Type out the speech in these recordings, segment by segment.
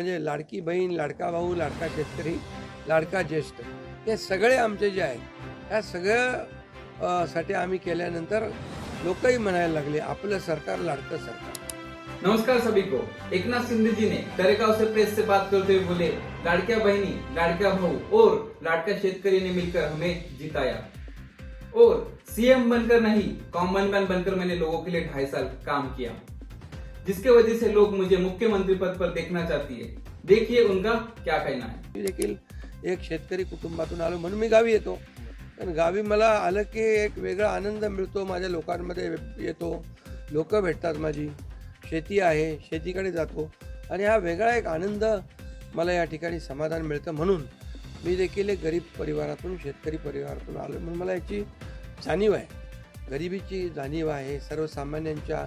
म्हणजे लाडकी बहीण लाडका भाऊ लाडका शेतकरी लाडका ज्येष्ठ हे सगळे आमचे जे आहेत ह्या सगळ्या साठी आम्ही केल्यानंतर लोकही म्हणायला लागले आपलं सरकार लाडकं सरकार. नमस्कार सभी को एक नाथ जी ने तरेगांव से प्रेस से बात करते हुए बोले लाड़किया बहनी लाड़का भाऊ और लाड़का शेतकरी ने मिलकर हमें जिताया. और सीएम बनकर नहीं कॉमन मैन बनकर मैंने लोगों के लिए ढाई साल काम किया. जिसके वजह से लोग मुझे मुख्यमंत्री पद पर देखना चाहती है। देखिए उनका क्या कहना है। मी देखील एक शेतकरी कुटुंबातून आलो म्हणून मी गावी येतो. पण गावी मला आलं की एक वेगळा आनंद मिळतो माझ्या लोकांमध्ये येतो. लोक भेटतात माझी. शेती आहे शेतीकडे जातो. आणि हा वेगळा एक आनंद मला या ठिकाणी समाधान मिळतं म्हणून मी देखील एक गरीब परिवारातून शेतकरी परिवारातून आलो. म्हणून मला याची जाणीव आहे. गरिबीची जाणीव आहे. सर्वसामान्यांच्या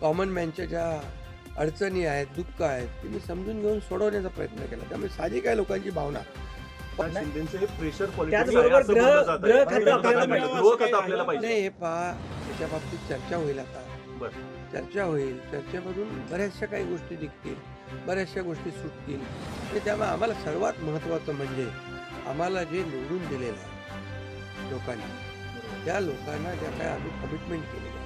कॉमन मॅनच्या ज्या अडचणी आहेत दुःख आहेत ते मी समजून घेऊन सोडवण्याचा प्रयत्न केला. त्यामुळे साहजिक आहे लोकांची भावना. हे नाही हे पहा त्याच्या बाबतीत चर्चा होईल आता. चर्चा होईल. चर्चेमधून बऱ्याचशा काही गोष्टी निघतील. बऱ्याचशा गोष्टी सुटतील. आणि त्यामुळे आम्हाला सर्वात महत्त्वाचं म्हणजे आम्हाला जे निवडून दिलेलं आहे लोकांनी त्या लोकांना ज्या काय आम्ही कमिटमेंट केलेल्या आहे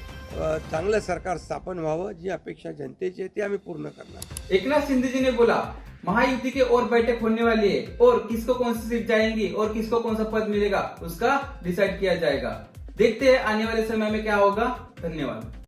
चांगलं सरकार स्थापन व्हावं, जी अपेक्षा जनतेची आहे, ती आम्ही पूर्ण करना एक नाथ शिंदे जी ने बोला, महायुति के और बैठक होने वाली है, और किसको कौन सी सीट जाएँगी, और किसको कौन सा पद मिलेगा, उसका डिसाइड किया जाएगा। देखते हैं आने वाले समय में क्या होगा। धन्यवाद।